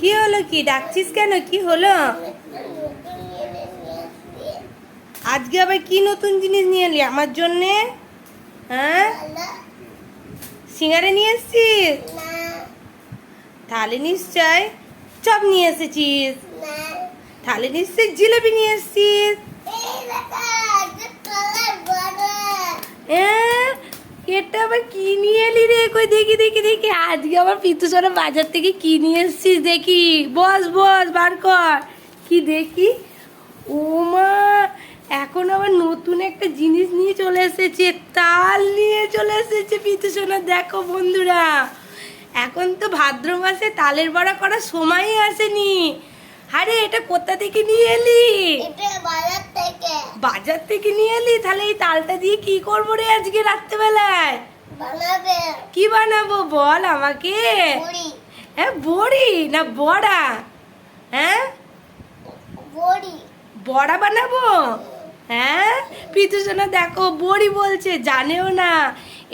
কি হলো কি? ডাকছিস কেন? কি হলো? আজকে আবার কি নতুন জিনিস নিয়ে এলি? আমার জন্যে? হ্যাঁ? সিঙ্গারে নিয়ে এসছিস? তাহলে নিশ্চয়? চপ নিয়ে এসেছিস? তাহলে নিশ্চয় জিলেবি নিয়ে এসছিস? এটা আবার কি নিয়ে এলি রে? কই দেখি দেখি দেখি। আজকে আবার পিতুসরা বাজার থেকে কি নিয়ে এসছিস দেখি। বস বস, বার কর। কি দেখি? ও মা, এখন আবার নতুন একটা জিনিস নিয়ে চলে এসেছে, তাল নিয়ে চলে এসেছে পিতুসোনা দেখো বন্ধুরা, এখন তো ভাদ্র মাসে তালের বড়া করার সময়ই আসেনি। আরে, এটা কোথা থেকে নিয়ে এলি? এটা বাজার থেকে। নিয়ে এলি? তাহলে এই তালটা দিয়ে কি করব রে আজকে রাত্রেবেলায়? কি বানাবো বল আমাকে? হ্যাঁ বড়ি না বড়া? হ্যাঁ বড়া। বানাবো? হ্যাঁ পিতু দেখো বড়ি বলছে জানেও না।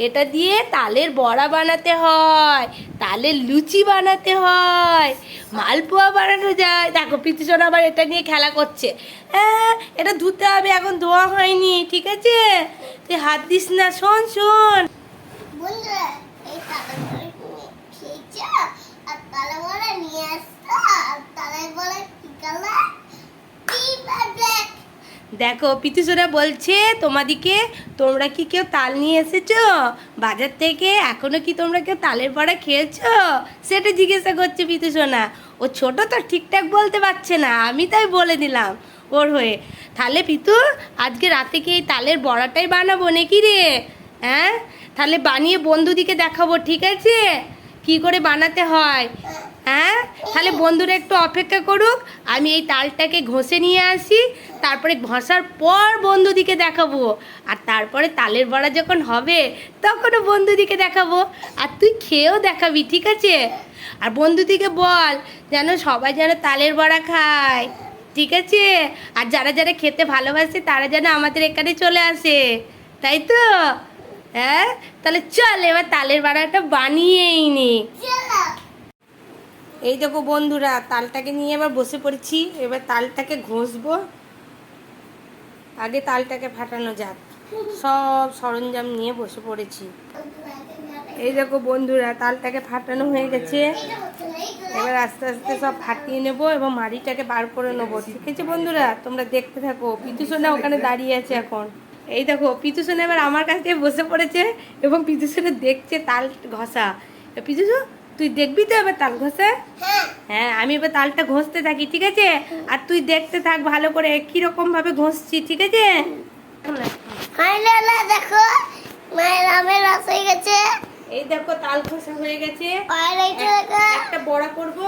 এটা দিয়ে তালের বড়া বানাতে হয়, তালের লুচি বানাতে হয়, মালপোয়া বানানো যায়। দেখো পিতুসোনা আবার এটা নিয়ে খেলা করছে। হ্যাঁ এটা ধুতে হবে, এখন ধোয়া হয়নি, ঠিক আছে? তুই হাত দিস না, শোন শোন। দেখো পিতুসোনা বলছে, তোমাদিকে তোমরা কি কেউ তাল নিয়ে এসেছ? বাজার থেকে এখনও কি তোমরা কেউ তালের বড়া খেয়েছো? সেটা জিজ্ঞাসা করছে পিতুসোনা। ও ছোট তো ঠিকঠাক বলতে পারছে না, আমি তাই বলে দিলাম। ওর হয়ে, তাহলে পিতু, আজকে রাতে কি এই তালের বড়াটাই বানাবো নাকি রে? হ্যাঁ তাহলে বানিয়ে বন্ধুদিকে দেখাবো, ঠিক আছে? কি করে বানাতে হয়? হ্যাঁ? তাহলে বন্ধুরা একটু অপেক্ষা করুক, আমি এই তালটাকে ঘষে নিয়ে আসি, তারপরে ঘষার পর বন্ধুদিকে দেখাবো। আর তারপরে তালের বড়া যখন হবে, তখনও বন্ধুদিকে দেখাবো। আর তুই খেয়েও দেখাবি, ঠিক আছে? আর বন্ধুদিকে বল, যেন সবাই যেন তালের বড়া খায়, ঠিক আছে? আর যারা যারা খেতে ভালোবাসে, তারা যেন আমাদের এখানে চলে আসে, তাই তো? হ্যাঁ? তাহলে চল এবার তালের বড়াটা বানিয়েই নি। এই দেখো বন্ধুরা, তালটাকে নিয়ে এবার বসে পড়েছি। এবার তালটাকে ঘষবো। আগে তালটাকে ফাটানো যাক। সব সরঞ্জাম নিয়ে বসে পড়েছি। এই দেখো বন্ধুরা, তালটাকে ফাটানো হয়ে গেছে। এবার আস্তে আস্তে সব ফাটিয়ে নেব এবং মাড়িটাকে বার করে নেব। ঠিক আছে বন্ধুরা? তোমরা দেখতে থাকো। পিতুসোনা ওখানে দাঁড়িয়ে আছে এখন। এই দেখো, পিতুসোনা এবার আমার কাছ থেকে বসে পড়েছে এবং পিতুসোনা দেখছে তাল ঘষা। পিতুসো তুই দেখবি তো এবার তাল ঘষা? হ্যাঁ আমি এবার তালটা ঘষতে থাকি ঠিক আছে? আর তুই দেখতে থাক ভালো করে কীরকম ভাবে ঘষছি ঠিক আছে? দেখো মায়ের আমের রস হয়ে গেছে। এই দেখো তাল ঘষা হয়ে গেছে। একটা বড়া করব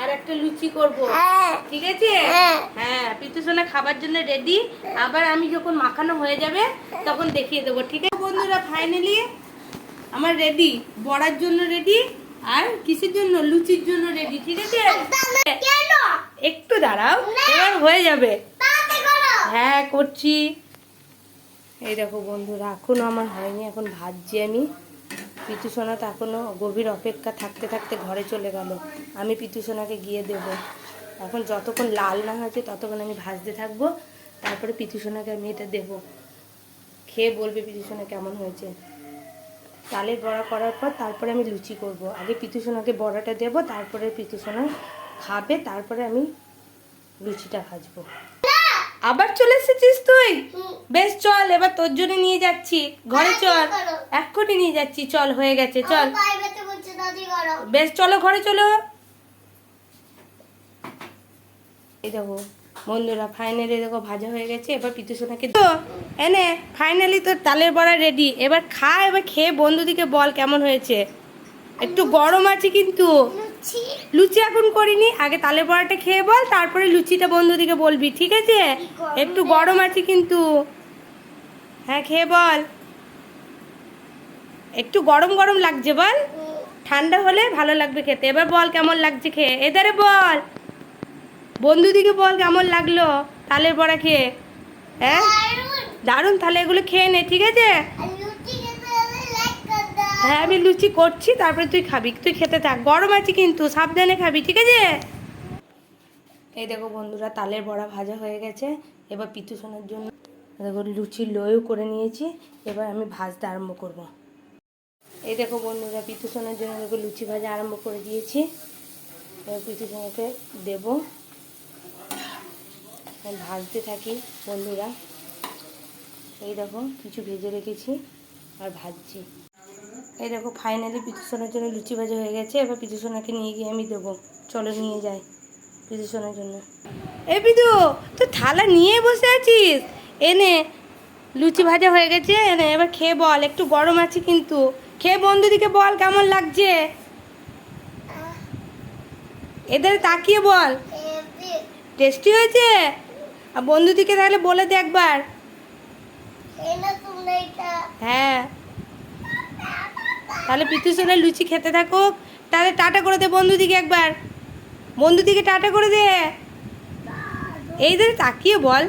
আর একটা লুচি করব। হ্যাঁ। ঠিক আছে? হ্যাঁ। হ্যাঁ পিতুসোনা খাবার জন্য রেডি আবার আমি যখন মাখানো হয়ে যাবে তখন দেখিয়ে দেবো ঠিক আছে? বন্ধুরা ফাইনালি আমার রেডি বড়ার জন্য রেডি আর কিসের জন্য? লুচির জন্য রেডি ঠিক আছে? একটু দাঁড়াও এবার হয়ে যাবে। হ্যাঁ করছি। এই দেখো বন্ধুরা এখনও আমার হয়নি এখন ভাজছি আমি। পিতুসোনা তো এখনও গভীর অপেক্ষা থাকতে থাকতে ঘরে চলে গেল। আমি পিতুসোনাকে গিয়ে দেব। এখন যতক্ষণ লাল না হয়েছে ততক্ষণ আমি ভাজতে থাকব। তারপরে পিতুসোনাকে আমি এটা দেবো। খেয়ে বলবে পিতুসোনা কেমন হয়েছে। তালের বড়া করার পর তারপরে আমি লুচি করব। আগে পিতুসোনাকে বড়াটা দেবো তারপরে পিতুসোনা খাবে তারপরে আমি লুচিটা ভাজবো। আবার চলে এসেছিস তুই? বেশ চল এবার তোর জন্য নিয়ে যাচ্ছি। ঘরে চল? এক্ষুনি নিয়ে যাচ্ছি চল হয়ে গেছে চল। বেশ চলো ঘরে চলো। এই দেখো বন্ধুরা ফাইনালি দেখো ভাজা হয়ে গেছে এবার পিতুসোনাকে তো এনে ফাইনালি তোর তালের বড়া রেডি এবার খা এবার খেয়ে বন্ধুদিকে বল কেমন হয়েছে। একটু গরম আছে কিন্তু। লুচি। লুচি এখন করিনি আগে তালের বড়াটা খেয়ে বল তারপরে লুচিটা বন্ধুদিকে বলবি ঠিক আছে? একটু গরম আছে কিন্তু। হ্যাঁ খেয়ে বল। একটু গরম গরম লাগছে বল। ঠান্ডা হলে ভালো লাগবে খেতে। এবার বল কেমন লাগছে খেয়ে। এদারে বল। বন্ধুদিকে বল কেমন লাগল তালের বড়া খেয়ে? হ্যাঁ? দারুণ। তাহলে এগুলো খেয়ে নে ঠিক আছে? হ্যাঁ আমি লুচি করছি তারপরে তুই খাবি তুই খেতে থাক। গরম আছে কিন্তু সাবধানে খাবি ঠিক আছে? এই দেখো বন্ধুরা তালের বড়া ভাজা হয়ে গেছে। এবার পিতু সোনার জন্য দেখো লুচি লোয়ও করে নিয়েছি। এবার আমি ভাজতে আরম্ভ করব। এই দেখো বন্ধুরা পিতু সোনার জন্য দেখো লুচি ভাজা আরম্ভ করে দিয়েছি। এবার পিতু সোনাকে দেবো। ভাজতে থাকি বন্ধুরা। এই দেখো কিছু ভেজে রেখেছি আর ভাজছি। এই দেখো ফাইনালি পিতুসোনার জন্য লুচি ভাজা হয়ে গেছে। এবার পিতুসোনাকে নিয়ে গিয়ে আমি দেবো। চলো নিয়ে যাই পিতুসোনার জন্য। এ পিতু তুই থালা নিয়ে বসে আছিস? এনে লুচি ভাজা হয়ে গেছে। এনে এবার খেয়ে বল একটু গরম আছে কিন্তু। খেয়ে বন্ধুদিকে বল কেমন লাগছে? এদের তাকিয়ে বল। টেস্টি হয়েছে? আর বন্ধুদিকে তাহলে বলে দে একবার। হ্যাঁ। তাহলে পিতুসোনা লুচি খেতে থাকুক। তাহলে টাটা করে দে বন্ধুদিকে একবার। বন্ধুদিকে টাটা করে দে। এই ধরে তাকিয়ে বল।